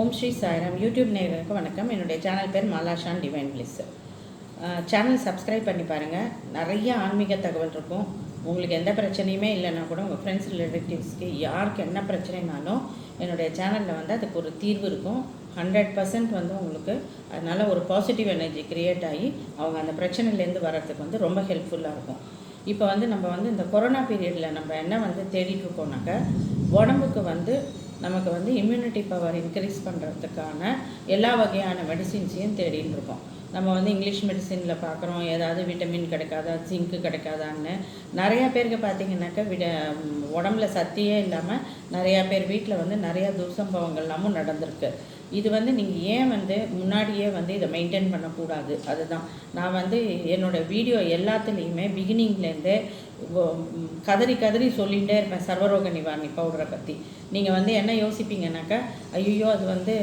ஓம் Sri Sairam. YouTube நேயர்களுக்கு வணக்கம். என்னுடைய சேனல் பேர் Malashan divine bliss channel subscribe பண்ணி பாருங்கள் நிறைய ஆன்மீக தகவல் இருக்கும். உங்களுக்கு எந்த பிரச்சனையுமே இல்லைன்னா கூட உங்கள் ஃப்ரெண்ட்ஸ் ரிலேட்டிவ்ஸ்க்கு யாருக்கு என்ன பிரச்சனைனாலும் என்னுடைய சேனலில் வந்து அதுக்கு ஒரு தீர்வு இருக்கும். ஹண்ட்ரட் பர்சன்ட் வந்து உங்களுக்கு அதனால் ஒரு பாசிட்டிவ் எனர்ஜி க்ரியேட் ஆகி அவங்க அந்த பிரச்சனையிலேருந்து வர்றதுக்கு வந்து ரொம்ப ஹெல்ப்ஃபுல்லாக இருக்கும். இப்போ வந்து நம்ம வந்து இந்த கொரோனா பீரியடில் நம்ம என்ன வந்து தேடிட்டு இருக்கோம்னாக்கா உடம்புக்கு வந்து நமக்கு வந்து இம்யூனிட்டி பவர் இன்க்ரீஸ் பண்ணுறதுக்கான எல்லா வகையான மெடிசின்ஸையும் தேடின்னு இருக்கோம். நம்ம வந்து இங்கிலீஷ் மெடிசினில் பார்க்குறோம். ஏதாவது விட்டமின் கிடைக்காதா ஜிங்க்கு கிடைக்காதான்னு. நிறையா பேருக்கு பார்த்தீங்கன்னாக்கா விட உடம்புல சக்தியே இல்லாமல் நிறையா பேர் வீட்டில் வந்து நிறையா துர்சம்பவங்கள்லாமும் நடந்திருக்கு. இது வந்து நீங்கள் ஏன் வந்து முன்னாடியே வந்து இதை மெயின்டைன் பண்ணக்கூடாது? அதுதான். நான் வந்து என்னோடய வீடியோ எல்லாத்துலேயுமே பிகினிங்லேருந்தே கதறி கதறி சொல்லிகிட்டே இருப்பேன் சர்வரோக நிவாரணி பவுடரை பற்றி நீங்கள் வந்து என்ன யோசிப்பீங்கன்னாக்கா ஐயோ அது வந்து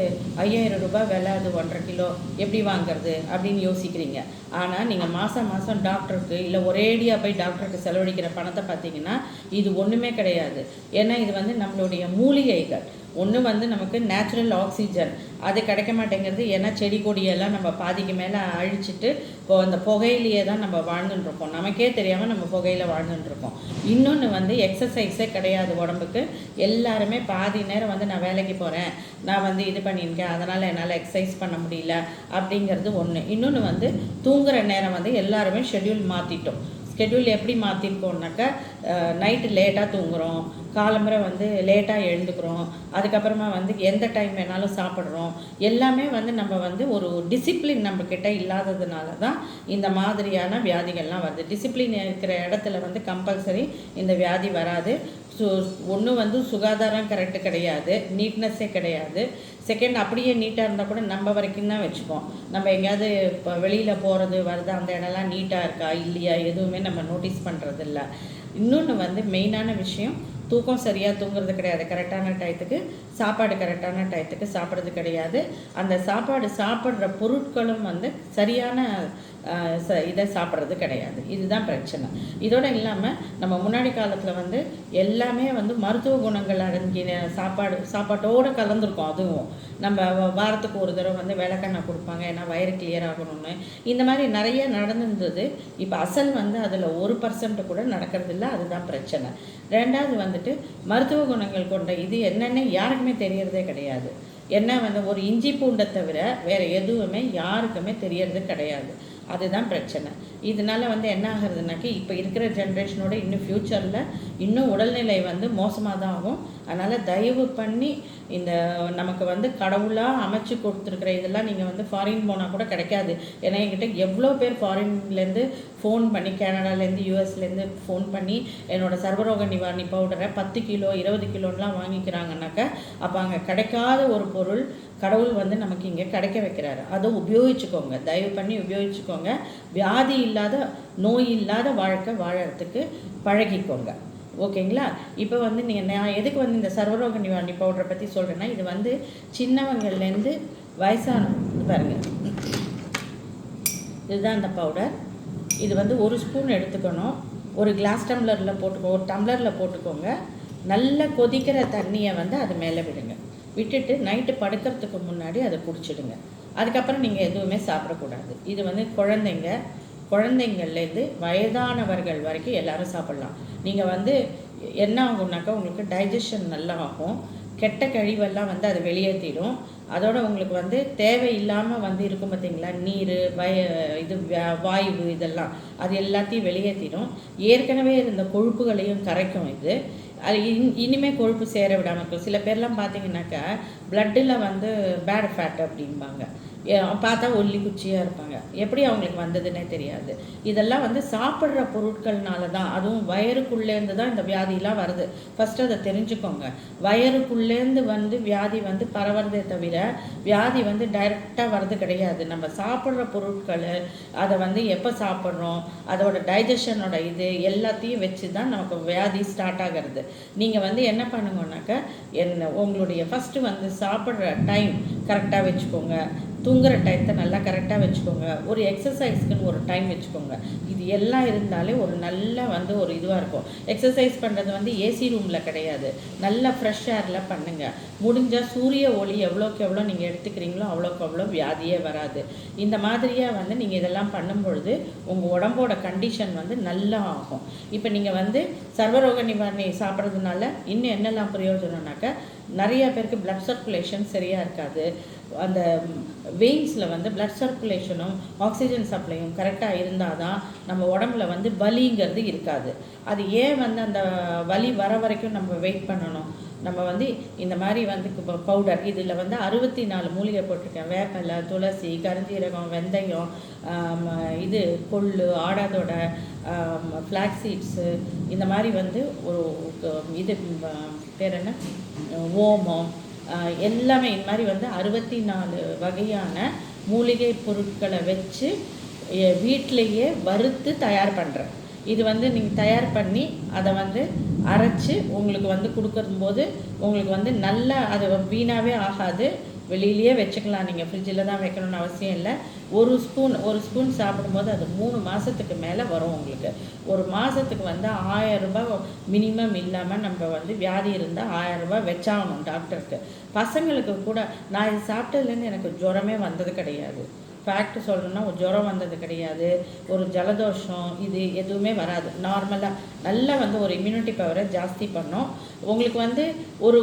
ஐயாயிரம் ரூபாய் விலை அது ஒன்றரை கிலோ எப்படி வாங்குறது அப்படின்னு யோசிக்கிறீங்க. ஆனால் நீங்கள் மாதம் மாதம் டாக்டருக்கு இல்லை ஒரேடியாக போய் டாக்டருக்கு செலவழிக்கிற பணத்தை பார்த்தீங்கன்னா இது ஒன்றுமே கிடையாது. ஏன்னா இது வந்து நம்மளுடைய மூலிகைகள். ஒன்று வந்து நமக்கு நேச்சுரல் ஆக்சிஜன் அது கிடைக்க மாட்டேங்கிறது ஏன்னா செடி கொடியெல்லாம் நம்ம பாதிக்கு மேலே அழிச்சிட்டு இப்போ அந்த புகையிலேயே தான் நம்ம வாழ்ந்துட்டுருக்கோம். நமக்கே தெரியாமல் நம்ம புகையில் வாழ்ந்துட்டுருக்கோம். இன்னொன்று வந்து எக்ஸசைஸே கிடையாது உடம்புக்கு. எல்லாருமே பாதி நேரம் வந்து நான் வேலைக்கு போகிறேன் நான் வந்து இது பண்ணியிருக்கேன் அதனால் என்னால் எக்ஸசைஸ் பண்ண முடியல அப்படிங்கிறது ஒன்று இன்னொன்று வந்து தூங்குகிற நேரம் வந்து எல்லாருமே ஷெட்யூல் மாற்றிட்டோம் ஷெட்யூல் எப்படி மாற்றிருக்கோம்னாக்கா நைட்டு லேட்டாக தூங்குகிறோம் காலம்புரை வந்து லேட்டாக எழுந்துக்கிறோம். அதுக்கப்புறமா வந்து எந்த டைம் வேணாலும் சாப்பிட்றோம். எல்லாமே வந்து நம்ம வந்து ஒரு டிசிப்ளின் நம்மக்கிட்ட இல்லாததுனால தான் இந்த மாதிரியான வியாதிகள்லாம் வருது. டிசிப்ளின் இருக்கிற இடத்துல வந்து கம்பல்சரி இந்த வியாதி வராது. ஸோ ஒன்று வந்து சுகாதாரம் கரெக்டு கிடையாது. நீட்னஸ்ஸே கிடையாது. செகண்ட் அப்படியே நீட்டாக இருந்தால் கூட நம்ம வரைக்கும் தான் வச்சுப்போம். நம்ம எங்கேயாவது இப்போ வெளியில் போகிறது வருது அந்த இடம்லாம் நீட்டாக இருக்கா இல்லையா எதுவுமே நம்ம நோட்டீஸ் பண்ணுறதில்ல இன்னொன்று வந்து மெயினான விஷயம் தூக்கம் சரியாக தூங்குறது கிடையாது. கரெக்டான டயத்துக்கு சாப்பாடு கரெக்டான டயத்துக்கு சாப்பிட்றது கிடையாது. அந்த சாப்பாடு சாப்பிட்ற பொருட்களும் வந்து சரியான ச இதை சாப்பிட்றது கிடையாது. இதுதான் பிரச்சனை. இதோட இல்லாமல் நம்ம முன்னாடி காலத்தில் வந்து எல்லாமே வந்து மருத்துவ குணங்கள் அடங்கின சாப்பாடு சாப்பாட்டோடு கலந்துருக்கும் அதுவும். நம்ம வ- வாரத்துக்கு ஒரு தடவை வந்து விளக்கெண்ணெய் கொடுப்பாங்க. ஏன்னா வயிறு கிளியர் ஆகணும்னு. இந்த மாதிரி நிறைய நடந்துருந்தது. இப்போ அசல் வந்து அதில் ஒரு பர்சன்ட் கூட நடக்கிறதில்ல அதுதான் பிரச்சனை. ரெண்டாவது வந்துட்டு மருத்துவ குணங்கள் கொண்ட இது என்னென்னு யாருக்குமே தெரியறதே கிடையாது. என்ன வந்து ஒரு இஞ்சி பூண்டை தவிர வேறு எதுவுமே யாருக்குமே தெரியறது கிடையாது. அதுதான் பிரச்சனை. இதனால வந்து என்ன ஆகுறதுனாக்கா இப்போ இருக்கிற ஜென்ரேஷனோட இன்னும் ஃப்யூச்சரில் இன்னும் உடல்நிலை வந்து மோசமாக தான் ஆகும். அதனால் தயவு பண்ணி இந்த நமக்கு வந்து கடவுளாக அமைச்சு கொடுத்துருக்குற இதெல்லாம் நீங்கள் வந்து ஃபாரின் போனால் கூட கிடைக்காது. ஏன்னா என்கிட்ட எவ்வளோ பேர் ஃபாரின்லேருந்து ஃபோன் பண்ணி கேனடாலேருந்து யூஎஸ்லேருந்து ஃபோன் பண்ணி என்னோட சர்வரோக நிவாரணி பவுடரை பத்து கிலோ இருபது கிலோன்னெலாம் வாங்கிக்கிறாங்கனாக்கா அப்போ அங்கே கிடைக்காத ஒரு பொருள் கடவுள் வந்து நமக்கு இங்கே கிடைக்க வைக்கிறாரு. அதை உபயோகிச்சுக்கோங்க. தயவு பண்ணி உபயோகிச்சுக்கோங்க. வியாதி இல்லாத நோய் இல்லாத வாழ்க்கை வாழறதுக்கு பழகிக்கோங்க. ஓகேங்களா? இப்போ வந்து நீங்கள் நான் எதுக்கு வந்து இந்த சர்வரோக நிவாரணி பவுடரை பற்றி சொல்கிறேன்னா இது வந்து சின்னவங்கள்லேருந்து வயசான பாருங்கள் பாருங்க. இதுதான் அந்த பவுடர். இது வந்து ஒரு ஸ்பூன் எடுத்துக்கணும். ஒரு கிளாஸ் டம்ளரில் போட்டுக்கோ ஒரு டம்ளரில் போட்டுக்கோங்க. நல்லா கொதிக்கிற தண்ணியை வந்து அது மேலே விடுங்க. விட்டுட்டு நைட்டு படுக்கிறதுக்கு முன்னாடி அதை குடிச்சிடுங்க. அதுக்கப்புறம் நீங்கள் எதுவுமே சாப்பிடக்கூடாது. இது வந்து குழந்தைங்க குழந்தைங்கள்லேருந்து வயதானவர்கள் வரைக்கும் எல்லாரும் சாப்பிட்லாம். நீங்கள் வந்து என்ன ஆகும்னாக்கா உங்களுக்கு டைஜஷன் நல்லா ஆகும். கெட்ட கழிவெல்லாம் வந்து அது வெளியேற்றிடும் அதோட உங்களுக்கு வந்து தேவையில்லாமல் வந்து இருக்கும் பார்த்தீங்களா நீர் வய இது வாயு இதெல்லாம். அது எல்லாத்தையும் வெளியேற்றிடும் ஏற்கனவே இருந்த கொழுப்புகளையும் கரைக்கும் இது. அது இன் இனிமேல் கொழுப்பு சேர விடாமல் இருக்கும். சில பேர்லாம் பார்த்தீங்கன்னாக்கா பிளட்டில் வந்து பேட் ஃபேட் அப்படிம்பாங்க. பார்த்தா ஒல்லி குச்சியாக இருப்பாங்க. எப்படி அவங்களுக்கு வந்ததுன்னே தெரியாது. இதெல்லாம் வந்து சாப்பிட்ற பொருட்கள்னால தான் அதுவும் வயறுக்குள்ளேருந்து தான் இந்த வியாதிலாம் வருது. ஃபஸ்ட்டு அதை தெரிஞ்சுக்கோங்க. வயறுக்குள்ளேருந்து வந்து வியாதி வந்து பரவுறதே தவிர வியாதி வந்து டைரெக்டாக வர்றது கிடையாது. நம்ம சாப்பிட்ற பொருட்கள் அதை வந்து எப்போ சாப்பிட்றோம் அதோட டைஜஷனோட இது எல்லாத்தையும் வச்சு தான் நமக்கு வியாதி ஸ்டார்ட் ஆகிறது. நீங்கள் வந்து என்ன பண்ணுங்கன்னாக்க என்ன உங்களுடைய ஃபஸ்ட்டு வந்து சாப்பிட்ற டைம் கரெக்டாக வச்சுக்கோங்க. தூங்குற டயத்தை நல்லா கரெக்டாக வச்சுக்கோங்க. ஒரு எக்ஸசைஸ்க்குன்னு ஒரு டைம் வச்சுக்கோங்க. இது எல்லாம் இருந்தாலே ஒரு நல்ல வந்து ஒரு இதுவாக இருக்கும். எக்ஸசைஸ் பண்ணுறது வந்து ஏசி ரூமில் கிடையாது. நல்ல ஃப்ரெஷ் ஏரில் பண்ணுங்கள் முடிஞ்சால் சூரிய ஒளி எவ்வளோக்கு எவ்வளோ நீங்கள் எடுத்துக்கிறீங்களோ அவ்வளோக்கு அவ்வளோ வியாதியே வராது. இந்த மாதிரியாக வந்து நீங்கள் இதெல்லாம் பண்ணும்பொழுது உங்கள் உடம்போட கண்டிஷன் வந்து நல்லா ஆகும். இப்போ நீங்கள் வந்து சர்வரோக நிவாரணி சாப்பிட்றதுனால இன்னும் என்னெல்லாம் பிரயோஜனம்னாக்கா நிறைய பேருக்கு பிளட் சர்க்குலேஷன் சரியாக இருக்காது. அந்த வெயின்ஸில் வந்து பிளட் சர்க்குலேஷனும் ஆக்சிஜன் சப்ளையும் கரெக்டாக இருந்தால் தான் நம்ம உடம்புல வந்து வலிங்கிறது இருக்காது. அது ஏன் வந்து அந்த வலி வர வரைக்கும் நம்ம வெயிட் பண்ணணும்? நம்ம வந்து இந்த மாதிரி வந்து பவுடர் இதில் வந்து அறுபத்தி நாலு மூலிகை போட்டிருக்கேன். வேப்பலை துளசி கருஞ்சீரகம் வெந்தயம் இது கொள்ளு ஆடாதோட ஃப்ளாக் சீட்ஸு இந்த மாதிரி வந்து ஒரு இது பேர் என்ன? ஓமம் எல்லாமே இந்த மாதிரி வந்து அறுபத்தி நாலு வகையான மூலிகை பொருட்களை வச்சு வீட்டிலையே வறுத்து தயார் பண்ணுறேன் இது வந்து நீங்கள் தயார் பண்ணி அதை வந்து அரைச்சி உங்களுக்கு வந்து கொடுக்கும்போது உங்களுக்கு வந்து நல்லா அது வீணாகவே ஆகாது. வெளியிலேயே வச்சுக்கலாம். நீங்கள் ஃப்ரிட்ஜில் தான் வைக்கணும்னு அவசியம் இல்லை. ஒரு ஸ்பூன் ஒரு ஸ்பூன் சாப்பிடும்போது அது மூணு மாதத்துக்கு மேலே வரும் உங்களுக்கு. ஒரு மாதத்துக்கு வந்து ஆயரரூபா மினிமம் இல்லாமல் நம்ம வந்து வியாதி இருந்தால் ஆயரரூபா வச்சாகணும் டாக்டருக்கு பசங்களுக்கு கூட நான் இது சாப்பிட்டதுலேருந்து எனக்கு ஜுரமே வந்தது கிடையாது. ஃபேக்ட் சொல்கிறேன்னா ஒரு ஜுரம் வந்தது கிடையாது ஒரு ஜலதோஷம் இது எதுவுமே வராது. நார்மலாக நல்லா வந்து ஒரு இம்யூனிட்டி பவரை ஜாஸ்தி பண்ணோம். உங்களுக்கு வந்து ஒரு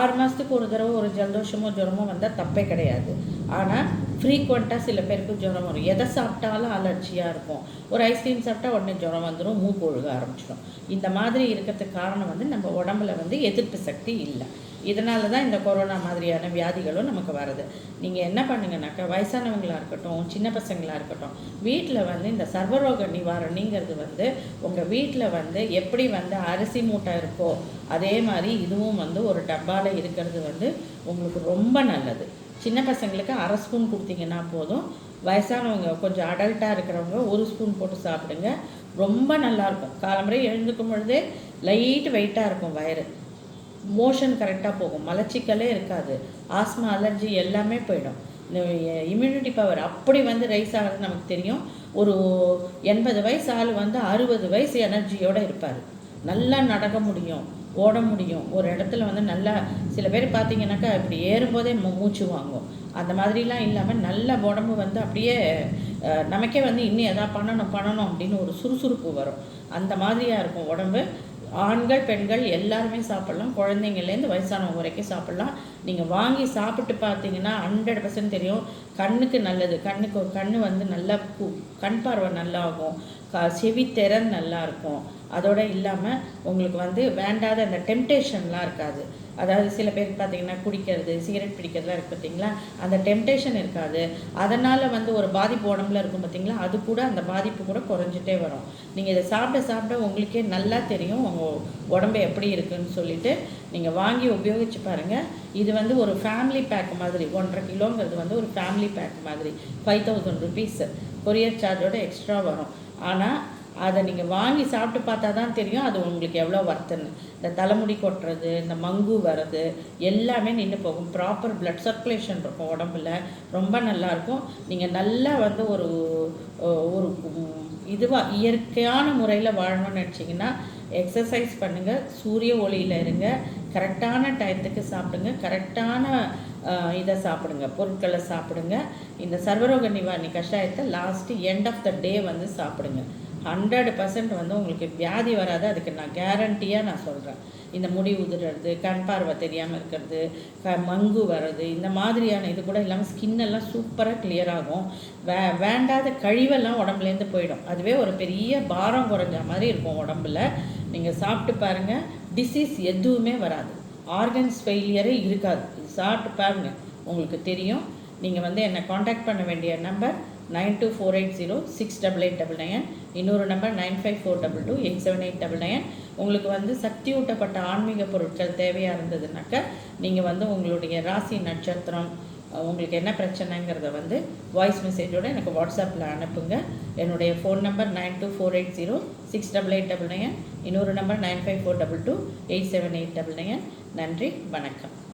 ஆறு மாதத்துக்கு ஒரு தடவை ஒரு ஜலதோஷமோ ஜுரமோ வந்தால் தப்பே கிடையாது. ஆனால் ஃப்ரீக்வெண்ட்டாக சில பேருக்கு ஜுரம் வரும். எதை சாப்பிட்டாலும் அலர்ஜியாக இருக்கும். ஒரு ஐஸ்கிரீம் சாப்பிட்டா உடனே ஜுரம் வந்துடும் மூக்கு ஒழுக ஆரம்பிச்சிடும். இந்த மாதிரி இருக்கிறதுக்கு காரணம் வந்து நம்ம உடம்புல வந்து எதிர்ப்பு சக்தி இல்லை. இதனால தான் இந்த கொரோனா மாதிரியான வியாதிகளும் நமக்கு வருது. நீங்கள் என்ன பண்ணுங்கனாக்கா வயசானவங்களாக இருக்கட்டும் சின்ன பசங்களாக இருக்கட்டும் வீட்டில் வந்து இந்த சர்வரோக நிவாரணிங்கிறது வந்து உங்கள் வீட்டில் வந்து எப்படி வந்து அரிசி மூட்டை இருக்கோ அதே மாதிரி இதுவும் வந்து ஒரு டப்பாவில் இருக்கிறது வந்து உங்களுக்கு ரொம்ப நல்லது. சின்ன பசங்களுக்கு அரை ஸ்பூன் கொடுத்தீங்கன்னா போதும். வயசானவங்க கொஞ்சம் அடல்ட்டாக இருக்கிறவங்க ஒரு ஸ்பூன் போட்டு சாப்பிடுங்க. ரொம்ப நல்லாயிருக்கும் காலம்பரை எழுந்துக்கும் பொழுதே லைட் வெயிட்டாக இருக்கும் வயிறு. மோஷன் கரெக்டாக போகும். மலச்சிக்கலே இருக்காது. ஆஸ்மா அலர்ஜி எல்லாமே போயிடும். இந்த இம்யூனிட்டி பவர் அப்படி வந்து ரைஸ் ஆகிறது நமக்கு தெரியும். ஒரு எண்பது வயசு ஆள் வந்து அறுபது வயசு எனர்ஜியோடு இருப்பார். நல்லா நடக்க முடியும். ஓட முடியும். ஒரு இடத்துல வந்து நல்லா சில பேர் பார்த்தீங்கன்னாக்கா இப்படி ஏறும்போதே மூச்சு வாங்கும். அந்த மாதிரிலாம் இல்லாமல் நல்ல உடம்பு வந்து அப்படியே நமக்கே வந்து இன்னும் எதாவது பண்ணணும் பண்ணணும் அப்படின்னு ஒரு சுறுசுறுப்பு வரும். அந்த மாதிரியாக இருக்கும் உடம்பு. ஆண்கள் பெண்கள் எல்லாருமே சாப்பிட்லாம். குழந்தைங்கள்லேருந்து வயசானவங்க வரைக்கும் சாப்பிட்லாம். நீங்கள் வாங்கி சாப்பிட்டு பார்த்தீங்கன்னா ஹண்ட்ரட் பர்சன்ட் தெரியும். கண்ணுக்கு நல்லது. கண்ணுக்கு கண் வந்து நல்லா கண் பார்வை நல்லாகும். செவி திறன் நல்லாயிருக்கும் அதோடு இல்லாமல் உங்களுக்கு வந்து வேண்டாத அந்த டெம்டேஷன்லாம் இருக்காது. அதாவது சில பேர் பார்த்தீங்கன்னா குடிக்கிறது சிகரெட் பிடிக்கிறதுலாம் இருக்குது பார்த்தீங்களா அந்த டெம்டேஷன் இருக்காது. அதனால் வந்து ஒரு பாதிப்பு உடம்புல இருக்கும் பார்த்தீங்களா அது கூட அந்த பாதிப்பு கூட குறைஞ்சிட்டே வரும். நீங்கள் இதை சாப்பிட சாப்பிட உங்களுக்கே நல்லா தெரியும். உங்கள் உடம்பு எப்படி இருக்குன்னு சொல்லிட்டு நீங்கள் வாங்கி உபயோகித்து பாருங்கள் இது வந்து ஒரு ஃபேமிலி பேக் மாதிரி ஒன்றரை கிலோங்கிறது வந்து ஒரு ஃபேமிலி பேக் மாதிரி ஃபைவ் தௌசண்ட் ருபீஸ் கொரியர் சார்ஜோட எக்ஸ்ட்ரா வரும். ஆனால் அதை நீங்கள் வாங்கி சாப்பிட்டு பார்த்தா தான் தெரியும் அது உங்களுக்கு எவ்வளோ வர்த்துன்னு இந்த தலைமுடி கொட்டுறது இந்த மங்கு வர்றது எல்லாமே நின்று போகும். ப்ராப்பர் பிளட் சர்க்குலேஷன் இருக்கும் உடம்புல. ரொம்ப நல்லாயிருக்கும் நீங்கள் நல்லா வந்து ஒரு ஒரு இதுவாக இயற்கையான முறையில் வாழணும்னு நினச்சிங்கன்னா எக்ஸசைஸ் பண்ணுங்கள் சூரிய ஒளியில் இருங்க. கரெக்டான டயத்துக்கு சாப்பிடுங்க. கரெக்டான இதை சாப்பிடுங்க. பொருட்களை சாப்பிடுங்க. இந்த சர்வரோக நிவாரணி கஷாயத்தை last end of the day வந்து சாப்பிடுங்க. ஹண்ட்ரட் பர்சன்ட் வந்து உங்களுக்கு வியாதி வராது. அதுக்கு நான் கேரண்டியாக நான் சொல்கிறேன் இந்த முடி உதிர்றது கண் பார்வை தெரியாமல் இருக்கிறது க மங்கு வர்றது இந்த மாதிரியான இது கூட இல்லாமல் ஸ்கின்னெல்லாம் சூப்பராக கிளியர் ஆகும். வே வேண்டாத கழிவெல்லாம் உடம்புலேருந்து போயிடும். அதுவே ஒரு பெரிய பாரம் குறைஞ்ச மாதிரி இருக்கும் உடம்புல. நீங்கள் சாப்பிட்டு பாருங்கள் டிசீஸ் எதுவுமே வராது. ஆர்கன்ஸ் ஃபெயிலியரே இருக்காது. இது சாப்பிட்டு பாருங்கள் உங்களுக்கு தெரியும். நீங்கள் வந்து என்னை காண்டாக்ட் பண்ண வேண்டிய number nine two four eight zero six double eight double nine இன்னொரு number nine five four double two eight seven eight double nine உங்களுக்கு வந்து சக்தி ஊட்டப்பட்ட ஆன்மீக பொருட்கள் தேவையாக இருந்ததுனாக்கா நீங்கள் வந்து உங்களுடைய ராசி நட்சத்திரம் உங்களுக்கு என்ன பிரச்சனைங்கிறத வந்து வாய்ஸ் மெசேஜோடு எனக்கு வாட்ஸ்அப்பில் அனுப்புங்க. என்னுடைய phone number nine two four eight zero six double eight double nine இன்னொரு number nine five four double two eight seven eight double nine நன்றி வணக்கம்.